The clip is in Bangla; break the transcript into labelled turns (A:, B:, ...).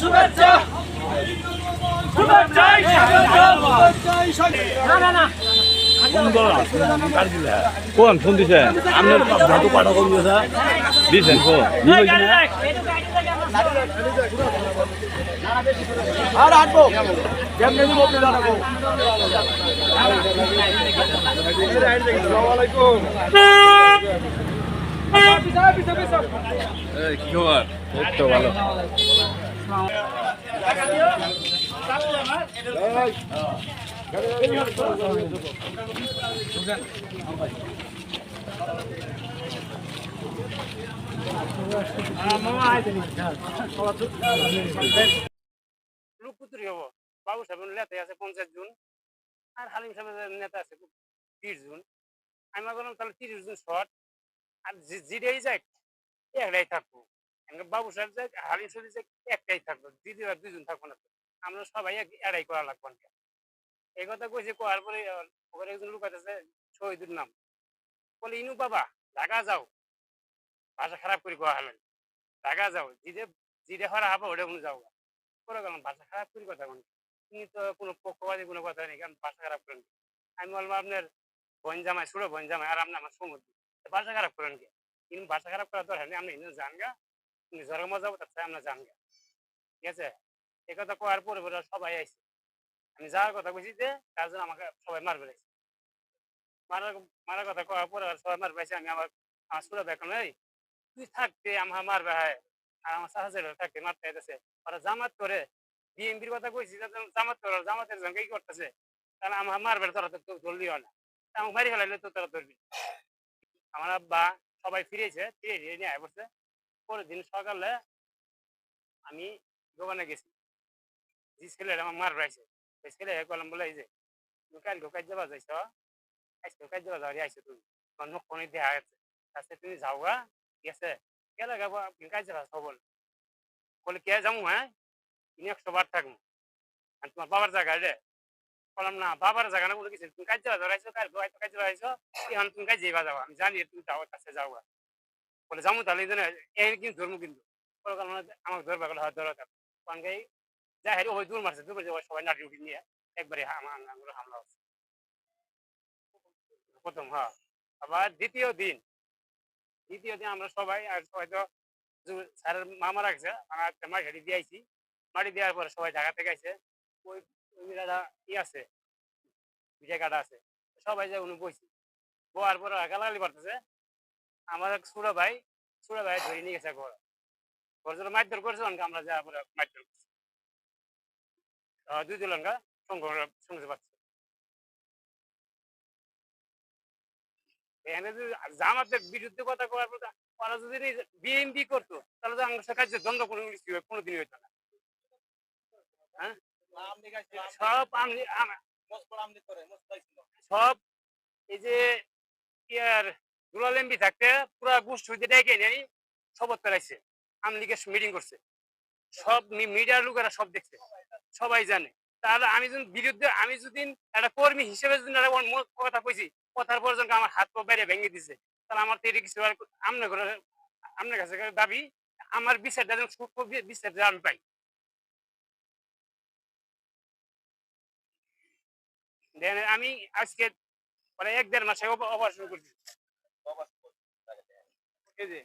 A: শুভেচ্ছা।
B: কোন ফোন দিছেন আপনার ধাতু পাঠা কম দিছেন কোন?
C: আর হাঁটবো কেমনে দিব আপনি জানাব
B: কি
D: লুকুতুরি হব বাবু সাহেব নেতা আছে পঞ্চাশ জন, আর হালিম সাহেবের নেতা আছে বিশ জন। আমি বললাম, তাহলে তিরিশ জন শর্ট, আর যেটাই যাক একটাই থাকব। বাবু সাহেব যাক হালিম সাহেব যাক একটাই থাকব দিদি আর দুজন থাকব না। আমরা সবাই এড়াই করা লাগবো না এই কথা কইছে কোয়ার পরে ওখানে একজন লোক আছে, শহীদুর নাম। বলে, ইনু বাবা ঢাকা যাও। ভাষা খারাপ করে কোয়া হলেন। ঢাকা যাও জিদে জিদে হরা হব, ওটা যাও করে গেলাম ভাষা খারাপ করি কথা কোন তিনি তো কোনো পক্ষপাতি কোনো কথা নেই, কারণ ভাষা খারাপ করেন আমি বলব আপনার বন জামাই ছোড়ো বন জামাই, আর আপনি আমার সমুদ্র ভাষা খারাপ করেন কি? কিন্তু ভাষা খারাপ করার দরকার নেই, আপনি ইন্দু জান গা নিজের মজা তার চাই আমরা জান গা ঠিক আছে? এই কথা করার পরে পরে সবাই আইছে। আমি যাওয়ার কথা কইছি যে, তার জন্য আমাকে সবাই মারবে মারার মারার কথা করার পরে সবাই মারবে আমি আমার আমার ছোট বেকন এই, তুই থাকতে আমার মারবে হয় আর আমার সাহায্য থাকতে মারতে আইতেছে। ওরা জামাত করে বিএনপির কথা কইছি জামাত করে জামাতের সঙ্গে কি করতেছে? তাহলে আমার মারবে তোরা তো ধরলিও না। তা আমাকে মারি ফেলাইলে তো তোরা ধরবি। আমার আব্বা সবাই ফিরেছে, ফিরে ফিরে নিয়ে আয় বসে। পরের দিন সকালে আমি দোকানে গেছি। যে ছেলেটা আমার মার রাইছে ওই ছেলে কলম বলে, এই যে কালকে কাজ যাবা যাইছ আজকে কাজ যাবা যাওয়ারি আইছো তুমি। তোমার নখ ফোনে দেখা গেছে। তাছাড়া তুমি যাও গা ঠিক আছে? কেলা গাবো আপনি কাজ যাবা সবল বলে কে যাব হ্যাঁ? তুমি একশো বার থাকব। আর তোমার বাবার জায়গা রে? বললাম না বাবার জায়গা না বলে কিছু তুমি কাজ যাওয়া ধরাইছো কাল হয়তো কাজ ধরাইছো এখন তুমি কাজ যাইবা যাবা আমি জানি তুমি যাও কাছে যাও। বলে যাব তাহলে এই জন্য এই কিন্তু ধর্ম কিন্তু। বলে গেলাম না, আমাকে ধরবা গেলে হয় ধরা থাকবে কারণ কি যাই হারি ওই দূর মারছে দূর মারছে সবাই নাটি উঠি নিয়ে একবারে আমার হামলা হচ্ছে। প্রথম হ্যাঁ। আবার দ্বিতীয় দিন দ্বিতীয় দিন আমরা সবাই আর সবাই তো স্যারের মামা রাখছে আমার একটা মাটি দিয়েছি মাটি দেওয়ার পরে সবাই ঢাকা থেকে আইছে ওই ওই দাদা ই আছে কাটা আছে। সবাই যে উনি বইছি। বোয়ার পরে গালাগালি করতেছে আমার এক ছোট ভাই ছোট ভাই ধরে নিয়ে গেছে ঘর। ঘর জন্য মারধর করছে, অনেকে আমরা যা পরে মারধর করছি। দুই অনকা সঙ্গ শুনতে পাচ্ছি এখানে যদি জামাতের বিরুদ্ধে কথা করার পর ওরা যদি বিএনপি করতো, তাহলে তো আমার কাছে দ্বন্দ্ব কোনো কোনোদিনই হইতো না। সব সব এই যে ইয়ার দুলাল এমপি থাকতে পুরা হইতে ডেকে শপথ মিটিং করছে। সব মিডিয়ার লোকেরা সব দেখছে, সবাই জানে। তাহলে আমি যদি বিরুদ্ধে আমি যদি একটা কর্মী হিসেবে যদি কথা কইছি, কথার পর্যন্ত আমার হাত পা বাইরে ভেঙে দিছে, তাহলে আমার তো এটা কিছু আমনে আপনার কাছে দাবি, আমার বিচারটা যেন সুখ বিচারটা আমি পাই। দেন আমি আজকে মানে এক দেড় মাসে অপারেশন করছি। যে।